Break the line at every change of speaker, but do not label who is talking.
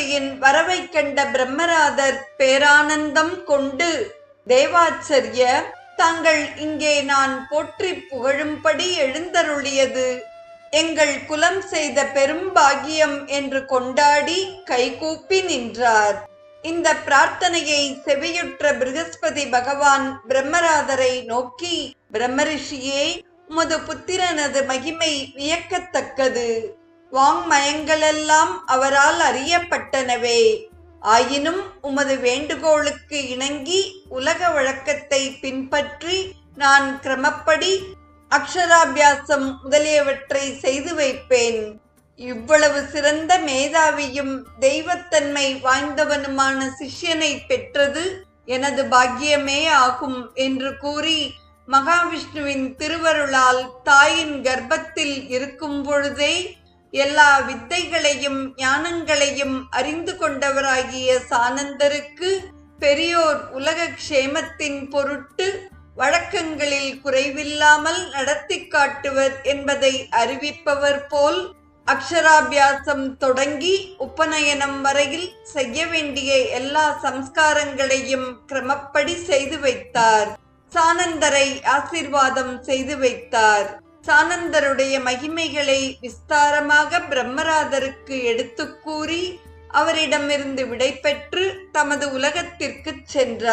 பிரகஸ்பதியின் வரவை கண்ட பிரம்மராதர் பேரானந்தம் கொண்டு தேவாச்சரிய தாங்கள் இங்கே நான் போற்றி புகழும்படி எழுந்தருளியது. எங்கள் குலம் செய்த பெரும்பாகியம் என்று கொண்டாடி கைகூப்பி நின்றார். இந்த பிரார்த்தனையை செவியுற்ற பிருகஸ்பதி பகவான் பிரம்மராதரை நோக்கி பிரம்மரிஷியே உமது புத்திரனது மகிமை வியக்கத்தக்கது. வாங்மயங்களெல்லாம் அவரால் அறியப்பட்டனவே. ஆயினும் உமது வேண்டுகோளுக்கு இணங்கி உலக வழக்கத்தை பின்பற்றி நான் கிரமப்படி அக்ஷராபியாசம் முதலியவற்றை செய்து வைப்பேன். இவ்வளவு சிறந்த மேதாவியும் தெய்வத்தன்மை வாய்ந்தவனுமான சிஷ்யனை பெற்றது எனது பாக்கியமே ஆகும் என்று கூறி மகாவிஷ்ணுவின் திருவருளால் தாயின் கர்ப்பத்தில் இருக்கும் பொழுதே எல்லா வித்தைகளையும் ஞானங்களையும் அறிந்து கொண்டவராகிய சானந்தருக்கு பெரியோர் உலக க்ஷேமத்தின் பொருட்டு வழக்கங்களில் குறைவில்லாமல் நடத்தி காட்டுவர் என்பதை அறிவிப்பவர் போல் அக்ஷராபியாசம் தொடங்கி உபநயனம் வரையில் செய்ய வேண்டிய எல்லா சம்ஸ்காரங்களையும் கிரமப்படி செய்து வைத்தார். சானந்தரை ஆசீர்வாதம் செய்து வைத்தார். சானந்தருடைய மகிமைகளை விஸ்தாரமாக பிரம்மராதருக்கு எடுத்துக்கூறி அவரிடமிருந்து விடைபெற்று தமது உலகத்திற்குச் சென்றார்.